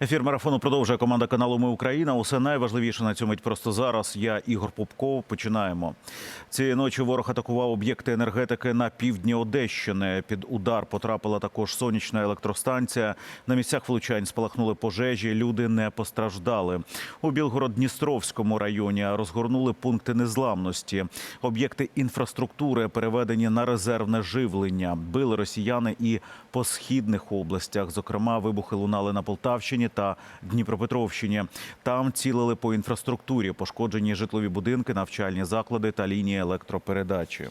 Ефір марафону продовжує команда каналу Ми Україна. Усе найважливіше на цьому просто зараз. Я Ігор Попков. Починаємо. Цієї ночі ворог атакував об'єкти енергетики на півдні Одещини. Під удар потрапила також сонячна електростанція. На місцях влучань спалахнули пожежі. Люди не постраждали. У Білгород-Дністровському районі розгорнули пункти незламності. Об'єкти інфраструктури переведені на резервне живлення. Били росіяни і по східних областях. Зокрема, вибухи лунали на Полтавщині та Дніпропетровщині. Там цілили по інфраструктурі, пошкоджені житлові будинки, навчальні заклади та лінії електропередачі.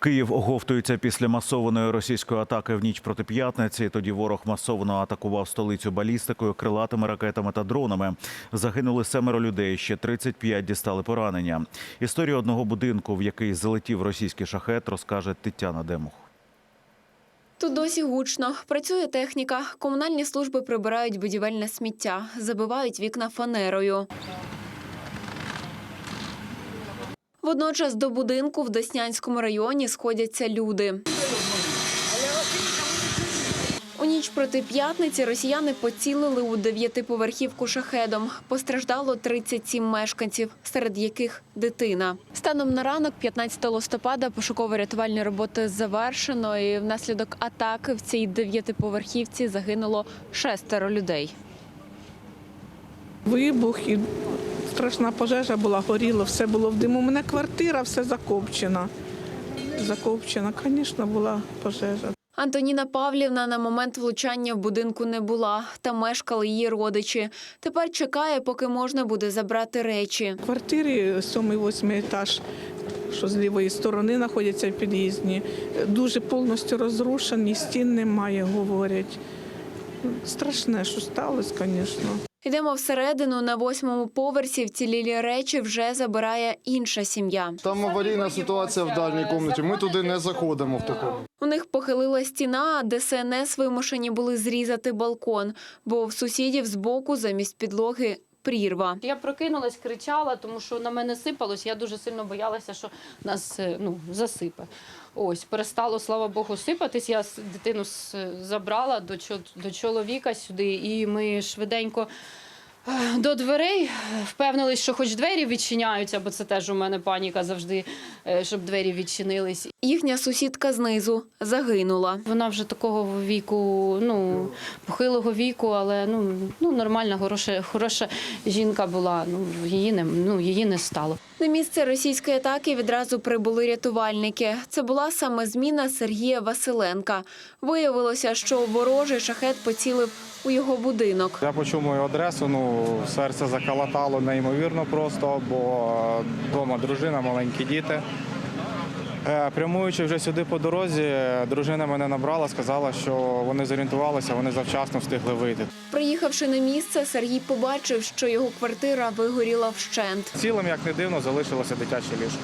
Київ оговтується після масованої російської атаки в ніч проти п'ятниці. Тоді ворог масово атакував столицю балістикою, крилатими ракетами та дронами. Загинули семеро людей. Ще 35 дістали поранення. Історію одного будинку, в який залетів російський шахет, розкаже Тетяна Демух. Тут досі гучно. Працює техніка. Комунальні служби прибирають будівельне сміття, забивають вікна фанерою. Водночас до будинку в Деснянському районі сходяться люди. У ніч проти п'ятниці росіяни поцілили у дев'ятиповерхівку шахедом. Постраждало 37 мешканців, серед яких дитина. Станом на ранок, 15 листопада, пошуково-рятувальні роботи завершено. І внаслідок атаки в цій дев'ятиповерхівці загинуло шестеро людей. Вибух і страшна пожежа була, горіло, все було в диму. У мене квартира все закопчена. Закопчена, звісно, була пожежа. Антоніна Павлівна на момент влучання в будинку не була, та мешкали її родичі. Тепер чекає, поки можна буде забрати речі. В квартирі 7-8 етаж, що з лівої сторони знаходяться в під'їзді, дуже повністю розрушені, стін немає, говорять. Страшне, що сталося, звісно. Йдемо всередину на восьмому поверсі. Вцілілі речі вже забирає інша сім'я. Там аварійна ситуація в дальній кімнаті. Ми туди не заходимо в такому. У них похилила стіна, а ДСНС вимушені були зрізати балкон, бо в сусідів збоку замість підлоги прірва. Я прокинулась, кричала, тому що на мене сипалось. Я дуже сильно боялася, що нас е, ну, засипе. Ось, перестало, слава Богу, сипатись. Я дитину забрала до, до чоловіка сюди, і ми швиденько е, до дверей впевнились, що хоч двері відчиняються, бо це теж у мене паніка завжди, е, щоб двері відчинились. Їхня сусідка знизу загинула. Вона вже такого віку, ну похилого віку, але ну, ну нормальна, хороша, хороша жінка була. Ну її не ну її не стало. На місце російської атаки відразу прибули рятувальники. Це була саме зміна Сергія Василенка. Виявилося, що ворожий шахет поцілив у його будинок. Я почув мою адресу, ну серце закалатало неймовірно просто, бо вдома дружина, маленькі діти. Е, Прямуючи вже сюди по дорозі, дружина мене набрала, сказала, що вони зорієнтувалися, вони завчасно встигли вийти. Приїхавши на місце, Сергій побачив, що його квартира вигоріла вщент. Цілим, як не дивно, залишилося дитяче ліжко.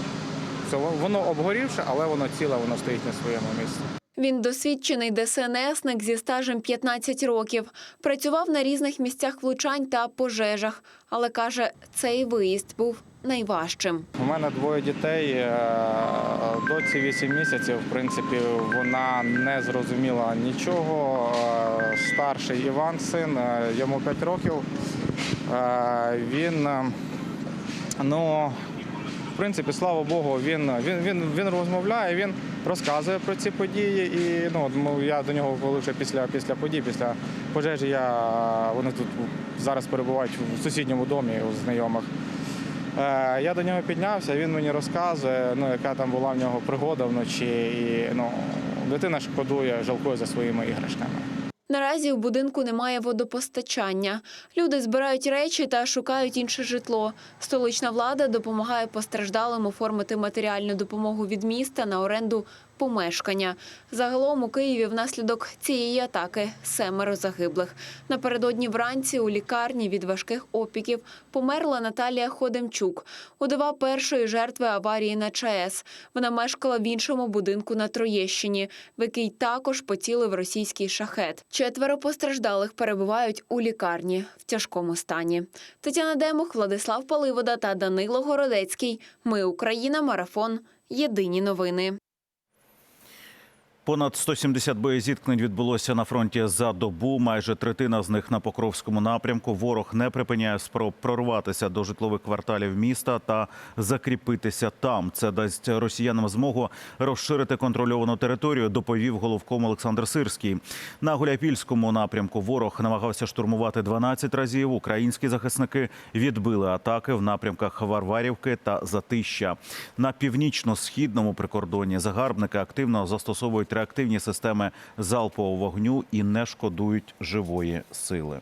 Воно обгорівше, але воно ціле, воно стоїть на своєму місці. Він досвідчений ДСНСник зі стажем 15 років. Працював на різних місцях влучань та пожежах, але каже, цей виїзд був найважчим. У мене двоє дітей, е, доці 8 місяців. В принципі, вона не зрозуміла нічого. Е, Старший Іван, син, е, йому 5 років. Він, ну, в принципі, слава Богу, він, він, він, він розмовляє, він розказує про ці події. І ну, я до нього, коли після, після подій, після пожежі, я, вони тут зараз перебувають в сусідньому домі у знайомих. Е, Я до нього піднявся, він мені розказує, ну, яка там була в нього пригода вночі. І ну, дитина шкодує, жалкує за своїми іграшками. Наразі у будинку немає водопостачання. Люди збирають речі та шукають інше житло. Столична влада допомагає постраждалим оформити матеріальну допомогу від міста на оренду помешкання. Загалом у Києві внаслідок цієї атаки семеро загиблих. Напередодні вранці у лікарні від важких опіків померла Наталія Ходемчук, удова першої жертви аварії на ЧАЕС. Вона мешкала в іншому будинку на Троєщині, в який також поцілив російський шахет. Четверо постраждалих перебувають у лікарні в тяжкому стані. Тетяна Демух, Владислав Паливода та Данило Городецький. Ми Україна. Марафон. Єдині новини. Понад 170 боєзіткнень відбулося на фронті за добу. Майже третина з них на Покровському напрямку. Ворог не припиняє спроб прорватися до житлових кварталів міста та закріпитися там. Це дасть росіянам змогу розширити контрольовану територію. Доповів головком Олександр Сирський. На Гуляйпільському напрямку ворог намагався штурмувати 12 разів. Українські захисники відбили атаки в напрямках Варварівки та Затища. На північно-східному прикордоні загарбники активно застосовують реактивні системи залпового вогню і не шкодують живої сили.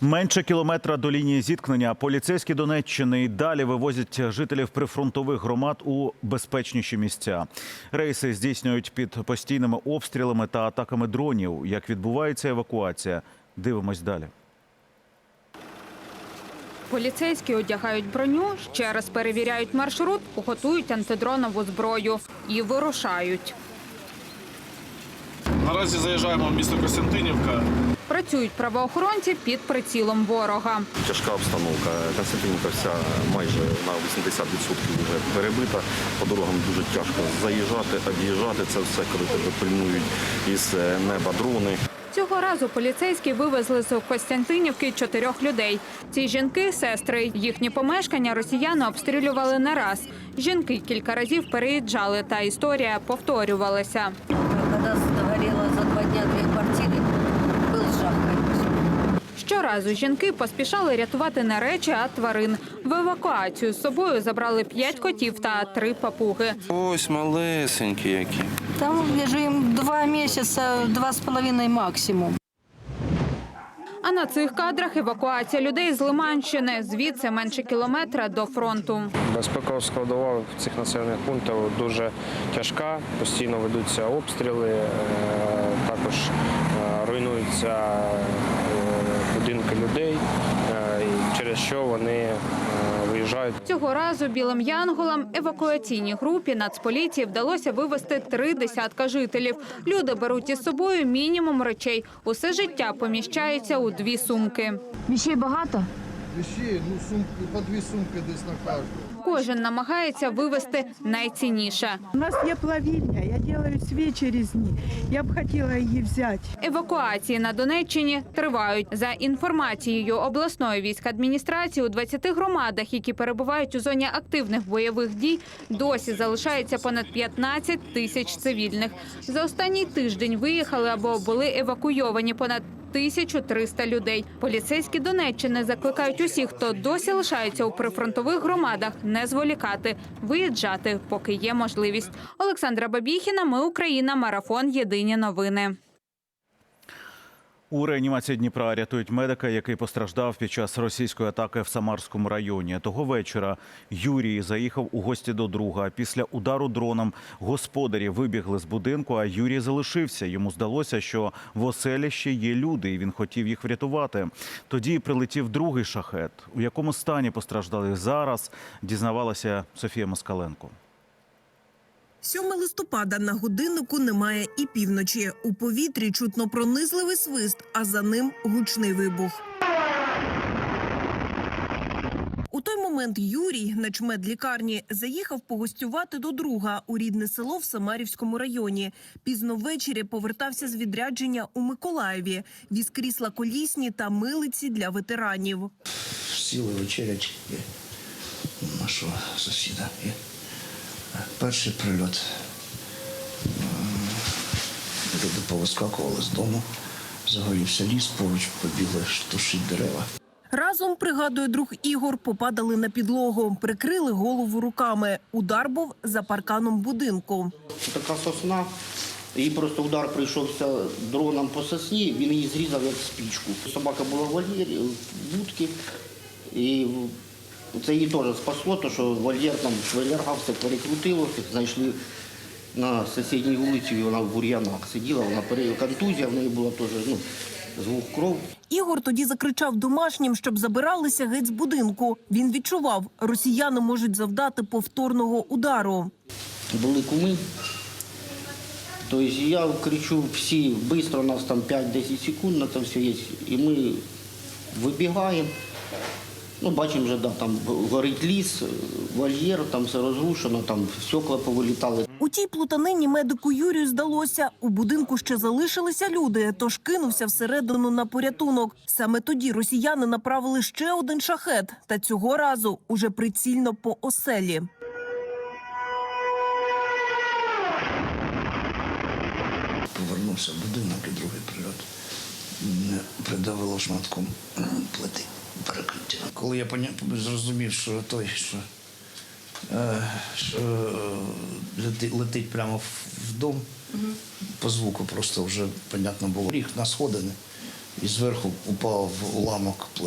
Менше кілометра до лінії зіткнення поліцейські Донеччини і далі вивозять жителів прифронтових громад у безпечніші місця. Рейси здійснюють під постійними обстрілами та атаками дронів. Як відбувається евакуація? Дивимось далі. Поліцейські одягають броню, ще раз перевіряють маршрут, готують антидронову зброю і вирушають. Наразі заїжджаємо в місто Костянтинівка. Працюють правоохоронці під прицілом ворога. Тяжка обстановка. Константинівка вся майже на 80% вже перебита. По дорогам дуже тяжко заїжджати, об'їжджати це все, коли тебе пильнують із неба дрони. Цього разу поліцейські вивезли з Костянтинівки чотирьох людей. Ці жінки – сестри. Їхні помешкання росіяни обстрілювали не раз. Жінки кілька разів переїжджали, та історія повторювалася. Щоразу жінки поспішали рятувати не речі, а тварин. В евакуацію з собою забрали п'ять котів та три папуги. Ось малесенькі які. Там вижу им два месяца, два с половиной максимум. А на цих кадрах евакуація людей з Лиманщини. Звідси менше кілометра до фронту. Безпекова складова цих населених пунктів дуже тяжка, постійно ведуться обстріли, е, також е, руйнуються е, будинки людей, е, і через що вони е, виїжджають. Цього разу білим янголам евакуаційній групі Нацполіції вдалося вивезти три десятка жителів. Люди беруть із собою мінімум речей. Усе життя поміщається у дві сумки. Віщей багато? Віщей, ну сумки, по дві сумки десь на кожну. Кожен намагається вивезти найцінніше. У нас є плавільня, я делаю свічі різні. Я б хотіла її взяти. Евакуації на Донеччині тривають. За інформацією обласної військадміністрації, у 20 громадах, які перебувають у зоні активних бойових дій, досі залишається понад 15 тисяч цивільних. За останній тиждень виїхали або були евакуйовані понад 1300 людей. Поліцейські Донеччини закликають усіх, хто досі лишається у прифронтових громадах, не зволікати, виїжджати, поки є можливість. Олександра Бабіхіна, Ми Україна, марафон. Єдині новини. У реанімації Дніпра рятують медика, який постраждав під час російської атаки в Самарському районі. Того вечора Юрій заїхав у гості до друга. Після удару дроном господарі вибігли з будинку, а Юрій залишився. Йому здалося, що в оселі ще є люди, і він хотів їх врятувати. Тоді прилетів другий шахет. У якому стані постраждали зараз, дізнавалася Софія Москаленко. 7 листопада на годиннику немає і півночі. У повітрі чутно пронизливий свист, а за ним гучний вибух. У той момент Юрій, начмед лікарні, заїхав погостювати до друга у рідне село в Самарівському районі. Пізно ввечері повертався з відрядження у Миколаєві. Віз крісла колісні та милиці для ветеранів. Сіли вечерять нашого сусіда. Перший прильот. Люди повискакували з дому, загорівся ліс, поруч побігли тушить дерева. Разом, пригадує друг Ігор, попадали на підлогу, прикрили голову руками. Удар був за парканом будинку. Така сосна, їй просто удар прийшовся дроном по сосні, він її зрізав як спічку. Собака була в вольєрі, в будці, і Це її теж спасло, то що вольєр там швелергав, все перекрутило. Знайшли на сусідній вулиці, і вона в бур'янах сиділа, вона контузія, в неї була теж ну, звук кров. Ігор тоді закричав домашнім, щоб забиралися геть з будинку. Він відчував, росіяни можуть завдати повторного удару. були куми. Тобто я кричу всі, швидко, у нас там 5-10 секунд на це все є. І ми вибігаємо. Ну, бачимо вже, да, там горить ліс, вольєр, там все розрушено, там стекла повилітали. У тій плутанині медику Юрію здалося, у будинку ще залишилися люди, тож кинувся всередину на порятунок. Саме тоді росіяни направили ще один шахет, та цього разу уже прицільно по оселі. Повернувся в будинок і другий прильот не придавило шматком плити перекриття. Коли я поня- зрозумів, що той, що, е, що е, летить прямо в, дом, по звуку просто вже понятно було. Ріг на сходини і зверху упав уламок е,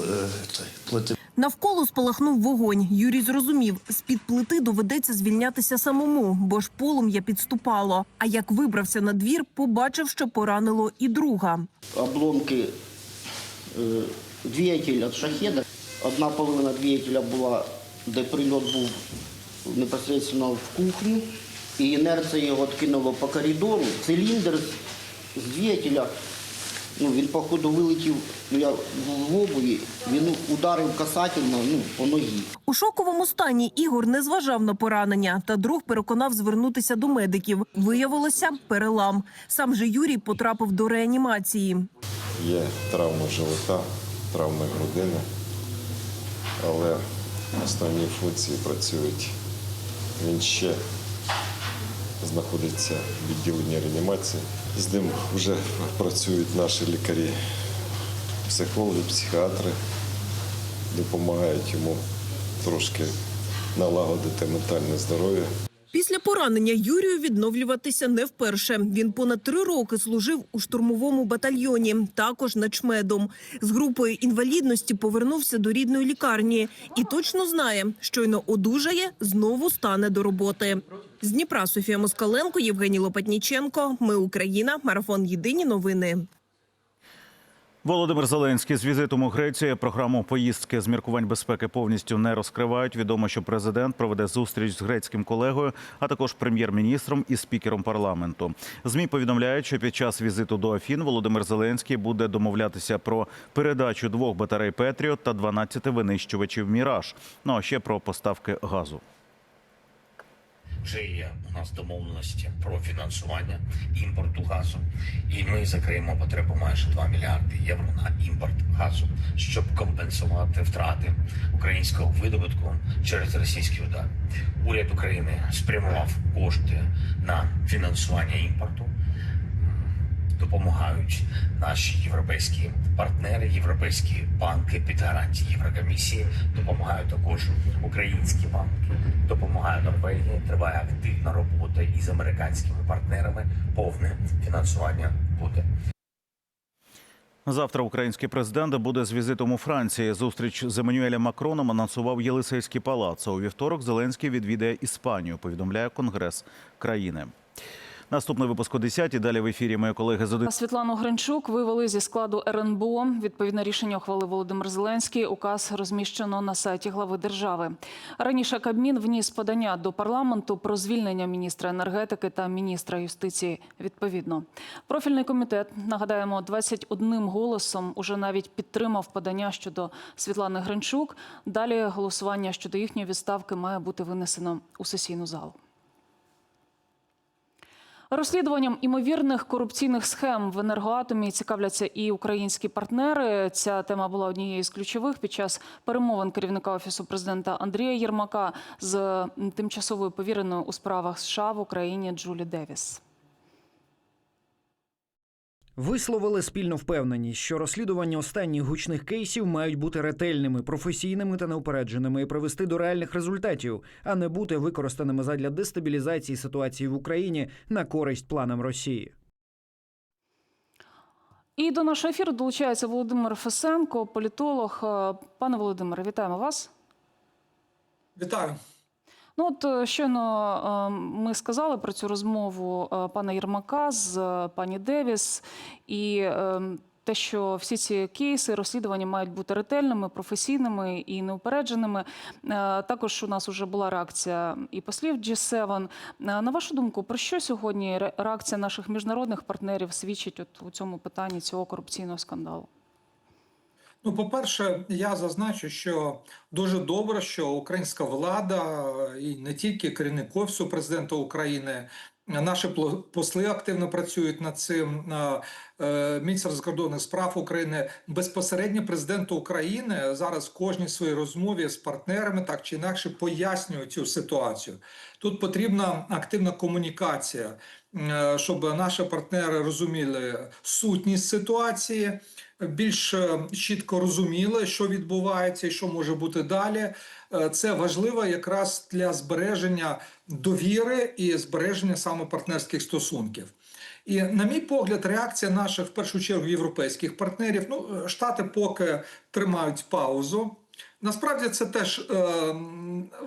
плити. Навколо спалахнув вогонь. Юрій зрозумів, з-під плити доведеться звільнятися самому, бо ж полум'я підступало. А як вибрався на двір, побачив, що поранило і друга. обломки двигателя від шахеда. Одна половина двигателя була, де прильот був непосередньо в кухню, і інерція його відкинуло по коридору. Циліндр з двигателя, ну, він, походу, вилетів, ну, я в обуві, він ударив касательно ну, по ногі. У шоковому стані Ігор не зважав на поранення, та друг переконав звернутися до медиків. Виявилося перелам. Сам же Юрій потрапив до реанімації. Є травма живота, травма грудини, але основні функції працюють. Він ще знаходиться в відділенні реанімації. З ним вже працюють наші лікарі, психологи, психіатри, допомагають йому трошки налагодити ментальне здоров'я. Після поранення Юрію відновлюватися не вперше. Він понад три роки служив у штурмовому батальйоні, також начмедом. З групою інвалідності повернувся до рідної лікарні і точно знає, щойно одужає, знову стане до роботи. З Дніпра Софія Москаленко, Євгеній Лопатніченко. Ми Україна. Марафон Єдині новини. Володимир Зеленський з візитом у Грецію програму поїздки з міркувань безпеки повністю не розкривають. Відомо, що президент проведе зустріч з грецьким колегою, а також прем'єр-міністром і спікером парламенту. Змі повідомляють, що під час візиту до Афін Володимир Зеленський буде домовлятися про передачу двох батарей Петріот та 12 винищувачів Міраж. Ну а ще про поставки газу. Вже є у нас домовленості про фінансування імпорту газу, і ми закриємо потребу майже 2 мільярди євро на імпорт газу, щоб компенсувати втрати українського видобутку через російський удар. Уряд України спрямував кошти на фінансування імпорту. Допомагають наші європейські партнери, європейські банки під гарантії Єврокомісії, допомагають також українські банки, допомагає Норвегія. Триває активна робота із американськими партнерами. Повне фінансування буде. Завтра український президент буде з візитом у Франції. Зустріч з Еммануелем Макроном анонсував Єлисейський палац. У вівторок Зеленський відвідає Іспанію. Повідомляє Конгрес країни. Наступний випуск о 10 Далі в ефірі мої колеги з один. Світлану Гринчук вивели зі складу РНБО. Відповідне рішення ухвалив Володимир Зеленський. Указ розміщено на сайті глави держави. Раніше Кабмін вніс подання до парламенту про звільнення міністра енергетики та міністра юстиції. Відповідно, профільний комітет нагадаємо 21 голосом уже навіть підтримав подання щодо Світлани Гринчук. Далі голосування щодо їхньої відставки має бути винесено у сесійну залу. Розслідуванням імовірних корупційних схем в енергоатомі цікавляться і українські партнери. Ця тема була однією з ключових під час перемовин керівника офісу президента Андрія Єрмака з тимчасовою повіреною у справах США в Україні Джулі Девіс. Висловили спільну впевненість, що розслідування останніх гучних кейсів мають бути ретельними, професійними та неупередженими і привести до реальних результатів, а не бути використаними задля дестабілізації ситуації в Україні на користь планам Росії. І до нашого ефіру долучається Володимир Фесенко, політолог. Е, Пане Володимире, вітаємо вас. Вітаю. Ну от е, щойно е, ми сказали про цю розмову е, пана Єрмака з пані Девіс і. Те, що всі ці кейси розслідування мають бути ретельними, професійними і неупередженими. Також у нас вже була реакція і послів G7. Е, На вашу думку, про що сьогодні реакція наших міжнародних партнерів свідчить от у цьому питанні цього корупційного скандалу? Ну, по-перше, я зазначу, що дуже добре, що українська влада і не тільки керівник офісу президента України, наші посли активно працюють над цим. е, е, Міністр закордонних справ України безпосередньо президенту України зараз кожній своїй розмові з партнерами так чи інакше пояснює цю ситуацію. Тут потрібна активна комунікація, е, щоб наші партнери розуміли сутність ситуації більш е, чітко розуміли, що відбувається і що може бути далі. Е, Це важливо якраз для збереження довіри і збереження саме партнерських стосунків. І, на мій погляд, реакція наших в першу чергу європейських партнерів. Ну, е, штати поки тримають паузу. Насправді це теж, е,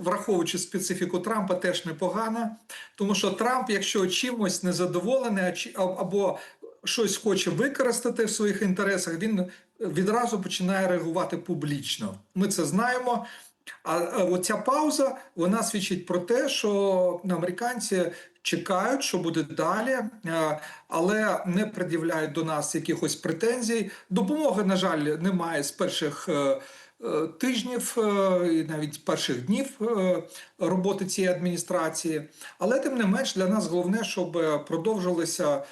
враховуючи специфіку Трампа, теж непогано, тому що Трамп, якщо чимось незадоволений або щось хоче використати в своїх інтересах, він відразу починає реагувати публічно. Ми це знаємо. А оця пауза вона свідчить про те, що американці чекають, що буде далі, але не пред'являють до нас якихось претензій. Допомоги, на жаль, немає з перших. е, е, Тижнів е, і навіть перших днів роботи цієї адміністрації, але тим не менш для нас головне, щоб продовжилися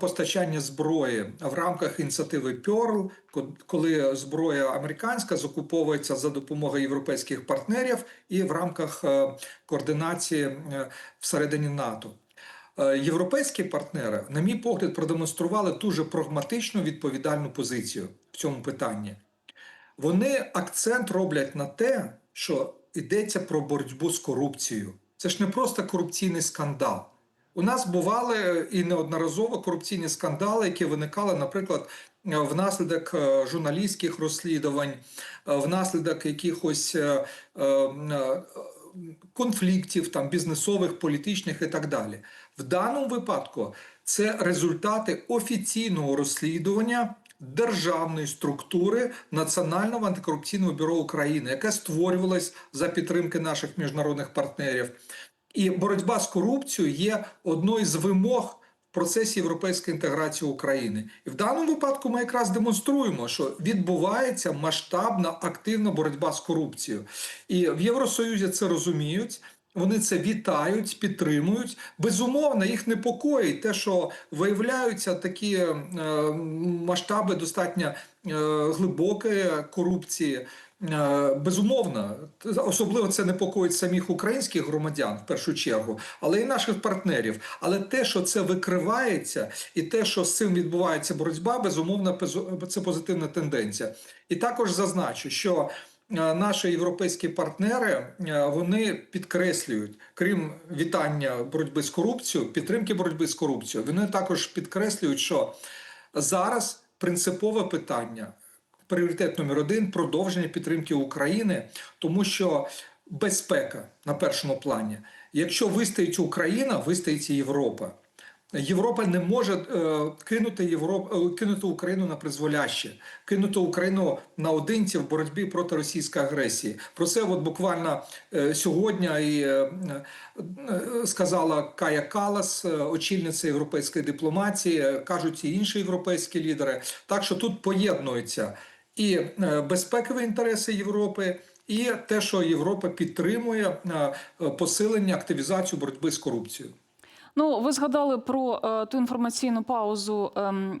постачання зброї в рамках ініціативи ко- коли зброя американська закуповується за допомогою європейських партнерів і в рамках е, координації е, всередині НАТО. Е, Європейські партнери, на мій погляд, продемонстрували дуже прагматичну відповідальну позицію в цьому питанні. Вони акцент роблять на те, що йдеться про боротьбу з корупцією. Це ж не просто корупційний скандал. У нас бували і неодноразово корупційні скандали, які виникали, наприклад, е, внаслідок е, журналістських розслідувань, е, внаслідок якихось е, е, е, конфліктів, там бізнесових, політичних і так далі. В даному випадку це результати офіційного розслідування державної структури Національного антикорупційного бюро України, яке створювалось за підтримки наших міжнародних партнерів. І боротьба з корупцією є одною з вимог процесі європейської інтеграції України. І в даному випадку ми якраз демонструємо, що відбувається масштабна активна боротьба з корупцією. І в Євросоюзі це розуміють. Вони це вітають, підтримують. Безумовно, їх непокоїть те, що виявляються такі е, масштаби достатньо е, глибокої корупції. Е, Безумовно, особливо це непокоїть самих українських громадян в першу чергу, але і наших партнерів. Але те, що це викривається, і те, що з цим відбувається боротьба, безумовно, це позитивна тенденція. І також зазначу, що е, наші європейські партнери е, вони підкреслюють, крім вітання боротьби з корупцією, підтримки боротьби з корупцією, вони також підкреслюють, що зараз принципове питання пріоритет номер один продовження підтримки України, тому що безпека на першому плані. Якщо вистоїть Україна, вистоїть і Європа. Європа не може е, кинути Європ... е, кинути Україну на призволяще, кинути Україну наодинці в боротьбі проти російської агресії. Про це от буквально е, сьогодні і е, е, сказала Кая Калас, е, очільниця європейської дипломатії, кажуть і інші європейські лідери. Так що тут поєднуються і е, безпекові інтереси Європи. І те, що Європа підтримує е, посилення активізацію боротьби з корупцією. Ну, ви згадали про е, ту інформаційну паузу, ем,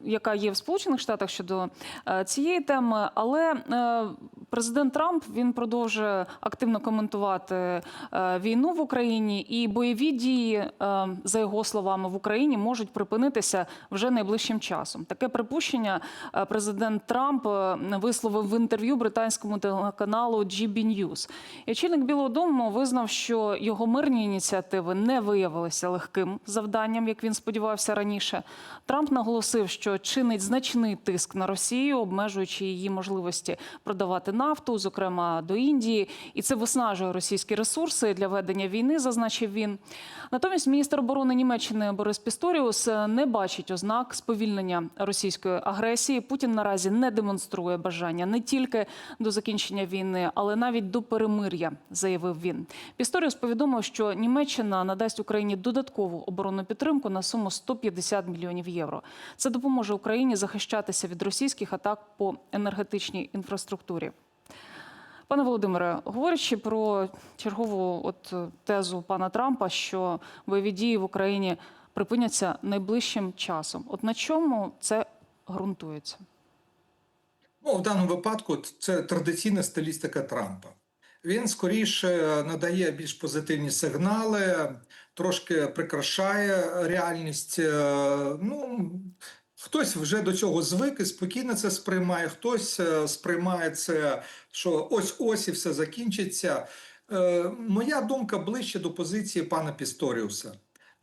яка є в Сполучених Штатах щодо е, цієї теми, але е, президент Трамп він продовжує активно коментувати е, війну в Україні, і бойові дії, е, за його словами, в Україні можуть припинитися вже найближчим часом. Таке припущення е, президент Трамп е, висловив в інтерв'ю британському телеканалу GB News. І очільник Білого Дому визнав, що його мирні ініціативи не виявилися легким завданням, як він сподівався раніше. Трамп наголосив, що чинить значний тиск на Росію, обмежуючи її можливості продавати нафту, зокрема до Індії, і це виснажує російські ресурси для ведення війни, зазначив він. Натомість міністр оборони Німеччини Борис Пісторіус не бачить ознак сповільнення російської агресії. Путін наразі не демонструє бажання не тільки до закінчення війни, але навіть до перемир'я, заявив він. Пісторіус повідомив, що Німеччина надасть Україні додаткову оборонну підтримку на суму 150 мільйонів євро. Це допоможе Україні захищатися від російських атак по енергетичній інфраструктурі. Пане Володимире, говорячи про чергову от тезу пана Трампа, що бойові дії в Україні припиняться найближчим часом. От на чому це ґрунтується? Ну, в даному випадку це традиційна стилістика Трампа. Він скоріше надає більш позитивні сигнали, трошки прикрашає реальність. Е, Ну, хтось вже до цього звик і спокійно це сприймає, хтось е, сприймає це, що ось-ось і все закінчиться. Е, Моя думка ближче до позиції пана Пісторіуса.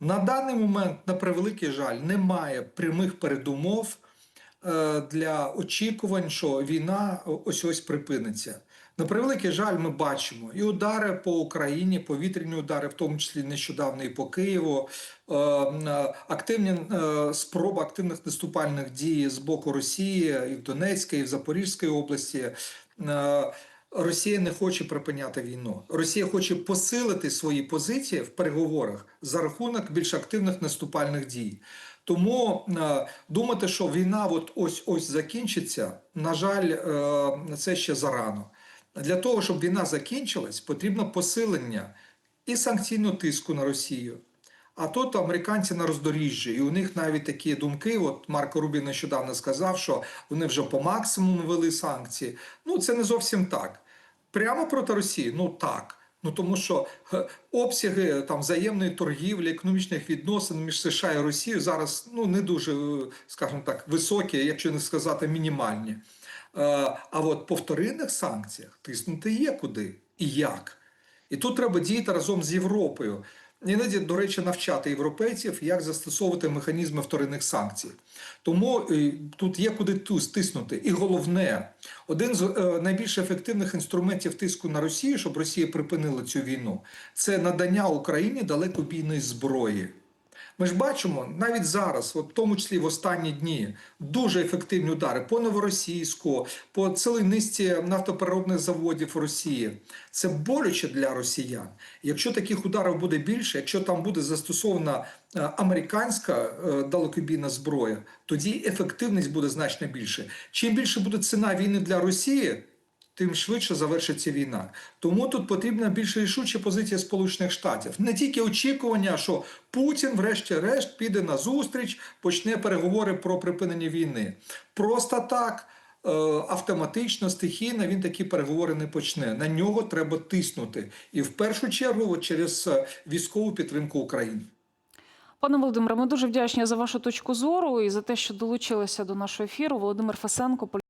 На даний момент, на превеликий жаль, немає прямих передумов для очікувань, що війна ось ось припиниться. На превеликий жаль, ми бачимо і удари по Україні, повітряні удари, в тому числі нещодавно і по Києву, е, е, активні е, спроби активних наступальних дій з боку Росії і в Донецькій, і в Запорізькій області. Росія не хоче припиняти війну. Росія хоче посилити свої позиції в переговорах за рахунок більш активних наступальних дій. Тому думати, що війна от ось ось закінчиться, на жаль, це ще зарано. Для того, щоб війна закінчилась, потрібно посилення і санкційного тиску на Росію. А тут американці на роздоріжжі, і у них навіть такі думки. От Марко Рубін нещодавно сказав, що вони вже по максимуму ввели санкції. Ну це не зовсім так. Прямо проти Росії, ну так. Ну тому що е, обсяги там взаємної торгівлі, економічних відносин між США і Росією зараз ну не дуже, е, скажімо так, високі, якщо не сказати мінімальні. Е, А от по вторинних санкціях тиснути є куди і як. І тут треба діяти разом з Європою. Іноді, до речі, навчати європейців, як застосовувати механізми вторинних санкцій. Тому е, тут є куди стиснути. І головне, один з е, найбільш ефективних інструментів тиску на Росію, щоб Росія припинила цю війну, це надання Україні далекобійної зброї. Ми ж бачимо навіть зараз, от в тому числі в останні дні, дуже ефективні удари по новоросійську, по цілій низці нафтопереробних заводів Росії. Це боляче для росіян. Якщо таких ударів буде більше, якщо там буде застосована е, американська е, далекобійна зброя, тоді ефективність буде значно більше. Чим більше буде ціна війни для Росії, тим швидше завершиться війна. Тому тут потрібна більш рішуча позиція Сполучених Штатів. Не тільки очікування, що Путін, врешті-решт, піде на зустріч, почне переговори про припинення війни. Просто так. е, Автоматично, стихійно він такі переговори не почне. На нього треба тиснути, і в першу чергу через е, військову підтримку України. Пане Володимире, ми дуже вдячні за вашу точку зору і за те, що долучилися до нашого ефіру. Володимир Фесенко,